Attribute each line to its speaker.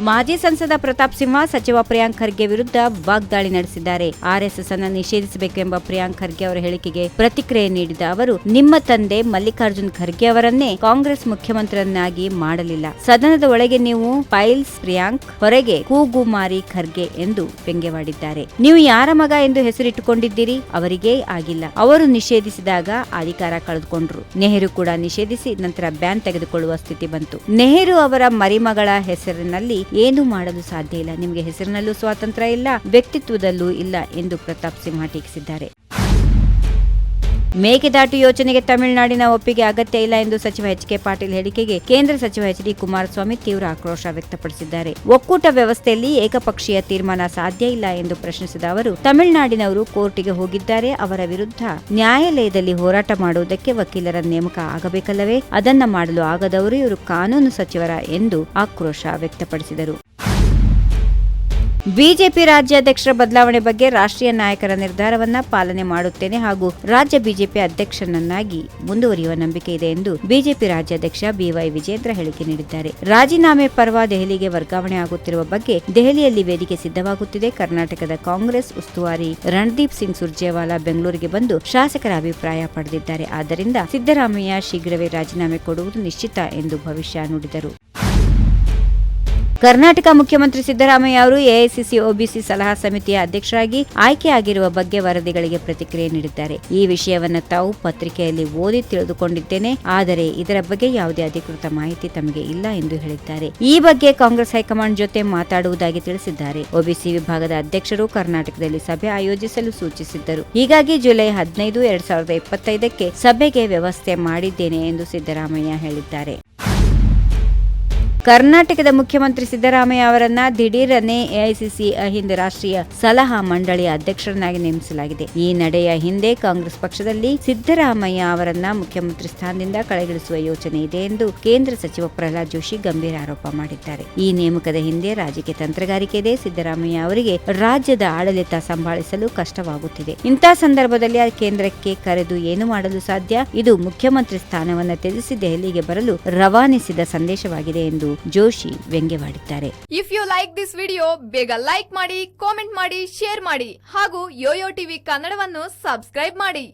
Speaker 1: ಮಾಜಿ ಸಂಸದ ಪ್ರತಾಪ್ ಸಿಂಹ ಸಚಿವ ಪ್ರಿಯಾಂಕ್ ಖರ್ಗೆ ವಿರುದ್ಧ ವಾಗ್ದಾಳಿ ನಡೆಸಿದ್ದಾರೆ. ಆರ್ಎಸ್ಎಸ್ ಅನ್ನು ನಿಷೇಧಿಸಬೇಕೆಂಬ ಪ್ರಿಯಾಂಕ್ ಖರ್ಗೆ ಅವರ ಹೇಳಿಕೆಗೆ ಪ್ರತಿಕ್ರಿಯೆ ನೀಡಿದ ಅವರು, ನಿಮ್ಮ ತಂದೆ ಮಲ್ಲಿಕಾರ್ಜುನ್ ಖರ್ಗೆ ಅವರನ್ನೇ ಕಾಂಗ್ರೆಸ್ ಮುಖ್ಯಮಂತ್ರಿಯನ್ನಾಗಿ ಮಾಡಲಿಲ್ಲ. ಸದನದ ಒಳಗೆ ನೀವು ಪೈಲ್ಸ್ ಪ್ರಿಯಾಂಕ್, ಹೊರಗೆ ಕೂಗುಮಾರಿ ಖರ್ಗೆ ಎಂದು ವ್ಯಂಗ್ಯವಾಡಿದ್ದಾರೆ. ನೀವು ಯಾರ ಮಗ ಎಂದು ಹೆಸರಿಟ್ಟುಕೊಂಡಿದ್ದೀರಿ? ಅವರಿಗೇ ಆಗಿಲ್ಲ. ಅವರು ನಿಷೇಧಿಸಿದಾಗ ಅಧಿಕಾರ ಕಳೆದುಕೊಂಡ್ರು. ನೆಹರು ಕೂಡ ನಿಷೇಧಿಸಿ ನಂತರ ಬ್ಯಾನ್ ತೆಗೆದುಕೊಳ್ಳುವ ಸ್ಥಿತಿ ಬಂತು. ನೆಹರು ಅವರ ಮರಿಮಗಳ ಹೆಸರಿನಲ್ಲಿ ಏನು ಮಾಡಲು ಸಾಧ್ಯ ಇಲ್ಲ. ನಿಮಗೆ ಹೆಸರಿನಲ್ಲೂ ಸ್ವಾತಂತ್ರ್ಯ ಇಲ್ಲ ವ್ಯಕ್ತಿತ್ವದಲ್ಲೂ ಇಲ್ಲ ಎಂದು ಪ್ರತಾಪ್ ಸಿಂಹ ಟೀಕಿಸಿದ್ದಾರೆ. ಮೇಕೆದಾಟು ಯೋಜನೆಗೆ ತಮಿಳುನಾಡಿನ ಒಪ್ಪಿಗೆ ಅಗತ್ಯ ಇಲ್ಲ ಎಂದು ಸಚಿವ ಎಚ್ ಕೆ ಪಾಟೀಲ್ ಹೇಳಿಕೆಗೆ ಕೇಂದ್ರ ಸಚಿವ ಎಚ್ ಡಿ ಕುಮಾರಸ್ವಾಮಿ ತೀವ್ರ ಆಕ್ರೋಶ ವ್ಯಕ್ತಪಡಿಸಿದ್ದಾರೆ. ಒಕ್ಕೂಟ ವ್ಯವಸ್ಥೆಯಲ್ಲಿ ಏಕಪಕ್ಷೀಯ ತೀರ್ಮಾನ ಸಾಧ್ಯ ಇಲ್ಲ ಎಂದು ಪ್ರಶ್ನಿಸಿದ ಅವರು, ತಮಿಳುನಾಡಿನವರು ಕೋರ್ಟಿಗೆ ಹೋಗಿದ್ದಾರೆ, ಅವರ ವಿರುದ್ಧ ನ್ಯಾಯಾಲಯದಲ್ಲಿ ಹೋರಾಟ ಮಾಡುವುದಕ್ಕೆ ವಕೀಲರ ನೇಮಕ ಆಗಬೇಕಲ್ಲವೇ? ಅದನ್ನ ಮಾಡಲು ಆಗದವರು ಇವರು ಕಾನೂನು ಸಚಿವರ ಎಂದು ಆಕ್ರೋಶ ವ್ಯಕ್ತಪಡಿಸಿದರು. ಬಿಜೆಪಿ ರಾಜ್ಯಾಧ್ಯಕ್ಷರ ಬದಲಾವಣೆ ಬಗ್ಗೆ ರಾಷ್ಟ್ರೀಯ ನಾಯಕರ ನಿರ್ಧಾರವನ್ನ ಪಾಲನೆ ಮಾಡುತ್ತೇನೆ ಹಾಗೂ ರಾಜ್ಯ ಬಿಜೆಪಿ ಅಧ್ಯಕ್ಷನನ್ನಾಗಿ ಮುಂದುವರಿಯುವ ನಂಬಿಕೆ ಇದೆ ಎಂದು ಬಿಜೆಪಿ ರಾಜ್ಯಾಧ್ಯಕ್ಷ ಬಿವೈ ವಿಜೇಂದ್ರ ಹೇಳಿಕೆ ನೀಡಿದ್ದಾರೆ. ರಾಜೀನಾಮೆ ಪರ್ವ ದೆಹಲಿಗೆ ವರ್ಗಾವಣೆ ಆಗುತ್ತಿರುವ ಬಗ್ಗೆ ದೆಹಲಿಯಲ್ಲಿ ವೇದಿಕೆ ಸಿದ್ಧವಾಗುತ್ತಿದೆ. ಕರ್ನಾಟಕದ ಕಾಂಗ್ರೆಸ್ ಉಸ್ತುವಾರಿ ರಣದೀಪ್ ಸಿಂಗ್ ಸುರ್ಜೇವಾಲಾ ಬೆಂಗಳೂರಿಗೆ ಬಂದು ಶಾಸಕರ ಅಭಿಪ್ರಾಯ ಪಡೆದಿದ್ದಾರೆ. ಆದ್ದರಿಂದ ಸಿದ್ದರಾಮಯ್ಯ ಶೀಘ್ರವೇ ರಾಜೀನಾಮೆ ಕೊಡುವುದು ನಿಶ್ಚಿತ ಎಂದು ಭವಿಷ್ಯ ನುಡಿದರು. ಕರ್ನಾಟಕ ಮುಖ್ಯಮಂತ್ರಿ ಸಿದ್ದರಾಮಯ್ಯ ಅವರು ಎಐಸಿಸಿ ಒಬಿಸಿ ಸಲಹಾ ಸಮಿತಿಯ ಅಧ್ಯಕ್ಷರಾಗಿ ಆಯ್ಕೆಯಾಗಿರುವ ಬಗ್ಗೆ ವರದಿಗಳಿಗೆ ಪ್ರತಿಕ್ರಿಯೆ ನೀಡಿದ್ದಾರೆ. ಈ ವಿಷಯವನ್ನು ತಾವು ಪತ್ರಿಕೆಯಲ್ಲಿ ಓದಿ ತಿಳಿದುಕೊಂಡಿದ್ದೇನೆ. ಆದರೆ ಇದರ ಬಗ್ಗೆ ಯಾವುದೇ ಅಧಿಕೃತ ಮಾಹಿತಿ ತಮಗೆ ಇಲ್ಲ ಎಂದು ಹೇಳಿದ್ದಾರೆ. ಈ ಬಗ್ಗೆ ಕಾಂಗ್ರೆಸ್ ಹೈಕಮಾಂಡ್ ಜೊತೆ ಮಾತಾಡುವುದಾಗಿ ತಿಳಿಸಿದ್ದಾರೆ. ಒಬಿಸಿ ವಿಭಾಗದ ಅಧ್ಯಕ್ಷರು ಕರ್ನಾಟಕದಲ್ಲಿ ಸಭೆ ಆಯೋಜಿಸಲು ಸೂಚಿಸಿದ್ದರು. ಹೀಗಾಗಿ ಜುಲೈ ಹದಿನೈದು, ಎರಡ್ ಸಾವಿರದ ಇಪ್ಪತ್ತೈದಕ್ಕೆ ಸಭೆಗೆ ವ್ಯವಸ್ಥೆ ಮಾಡಿದ್ದೇನೆ ಎಂದು ಸಿದ್ದರಾಮಯ್ಯ ಹೇಳಿದ್ದಾರೆ. ಕರ್ನಾಟಕದ ಮುಖ್ಯಮಂತ್ರಿ ಸಿದ್ದರಾಮಯ್ಯ ಅವರನ್ನ ದಿಢೀರನೆ ಎಐಸಿಸಿ ಅಹಿಂದ ರಾಷ್ಟ್ರೀಯ ಸಲಹಾ ಮಂಡಳಿಯ ಅಧ್ಯಕ್ಷರನ್ನಾಗಿ ನೇಮಿಸಲಾಗಿದೆ. ಈ ನಡೆಯ ಹಿಂದೆ ಕಾಂಗ್ರೆಸ್ ಪಕ್ಷದಲ್ಲಿ ಸಿದ್ದರಾಮಯ್ಯ ಅವರನ್ನ ಮುಖ್ಯಮಂತ್ರಿ ಸ್ಥಾನದಿಂದ ಕಳೆಗಿಳಿಸುವ ಯೋಚನೆ ಇದೆ ಎಂದು ಕೇಂದ್ರ ಸಚಿವ ಪ್ರಹ್ಲಾದ್ ಜೋಶಿ ಗಂಭೀರ ಆರೋಪ ಮಾಡಿದ್ದಾರೆ. ಈ ನೇಮಕದ ಹಿಂದೆ ರಾಜಕೀಯ ತಂತ್ರಗಾರಿಕೆ ಇದೆ. ಸಿದ್ದರಾಮಯ್ಯ ಅವರಿಗೆ ರಾಜ್ಯದ ಆಡಳಿತ ಸಂಭಾಳಿಸಲು ಕಷ್ಟವಾಗುತ್ತಿದೆ. ಇಂಥ ಸಂದರ್ಭದಲ್ಲಿ ಆ ಕೇಂದ್ರಕ್ಕೆ ಕರೆದು ಏನು ಮಾಡಲು ಸಾಧ್ಯ? ಇದು ಮುಖ್ಯಮಂತ್ರಿ ಸ್ಥಾನವನ್ನು ತ್ಯಜಿಸಿ ದೆಹಲಿಗೆ ಬರಲು ರವಾನಿಸಿದ ಸಂದೇಶವಾಗಿದೆ ಎಂದು Joshi ವ್ಯಂಗ್ಯವಾಡಿದ್ದಾರೆ.
Speaker 2: If you like this video ಬೇಗ ಲೈಕ್ ಮಾಡಿ ಕಾಮೆಂಟ್ ಮಾಡಿ ಶೇರ್ ಮಾಡಿ ಹಾಗೂ ಯೋಯೋ ಟಿವಿ ಕನ್ನಡವನ್ನು ಸಬ್ಸ್ಕ್ರೈಬ್ ಮಾಡಿ.